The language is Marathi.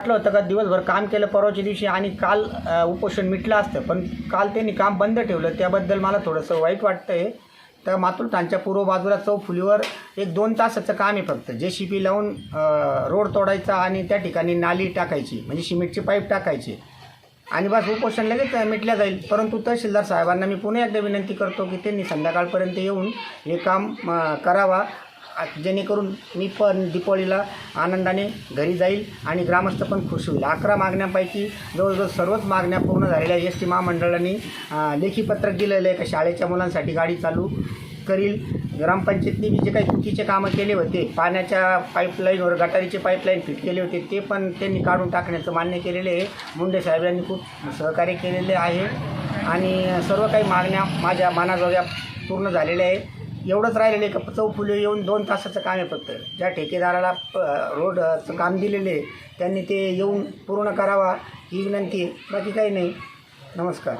वाटलं होतं का दिवसभर काम केलं परवाच्या दिवशी आणि काल उपोषण मिटलं असतं. पण काल त्यांनी काम बंद ठेवलं. त्याबद्दल मला थोडंसं वाईट वाटतं आहे तर मातुलठाणच्या पूर्व बाजूला चौफुलीवर एक दोन तासाचं काम आहे फक्त. जे सी पी लावून रोड तोडायचा आणि त्या ठिकाणी नाली टाकायची. म्हणजे सिमेंटची पाईप टाकायची. आणि बस उपोषण लगेच मिटल्या जाईल. परंतु तहसीलदार साहेबांना मी पुन्हा एकदा विनंती करतो की त्यांनी संध्याकाळपर्यंत येऊन हे काम करावा. जेणेकरून मी पण दीपावलीला आनंदाने घरी जाईल आणि ग्रामस्थ पण खुश होईल. अकरा मागण्यांपैकी जवळजवळ सर्वच मागण्या पूर्ण झालेल्या एस टी महामंडळाने लेखीपत्रक लेखी पत्रक दिलेलं आहे का शाळेच्या मुलांसाठी गाडी चालू करील. ग्रामपंचायतने मी जे काही चुकीचे कामं केले होते पाण्याच्या पाईपलाईनवर गटारीचे पाईपलाईन फिट केले होते ते पण त्यांनी काढून टाकण्याचं मान्य केलेले आहे. मुंडे साहेबांनी खूप सहकार्य केलेले आहे. आणि सर्व काही मागण्या माझ्या मनाजोग्या पूर्ण झालेल्या आहे एवढंच राहिलेलं आहे का चौफुले येऊन दोन तासाचं काम आहे फक्त. ज्या ठेकेदाराला प रोडचं काम दिलेले आहे त्यांनी ते येऊन पूर्ण करावा ही विनंती. आहे बाकी काही नाही. नमस्कार.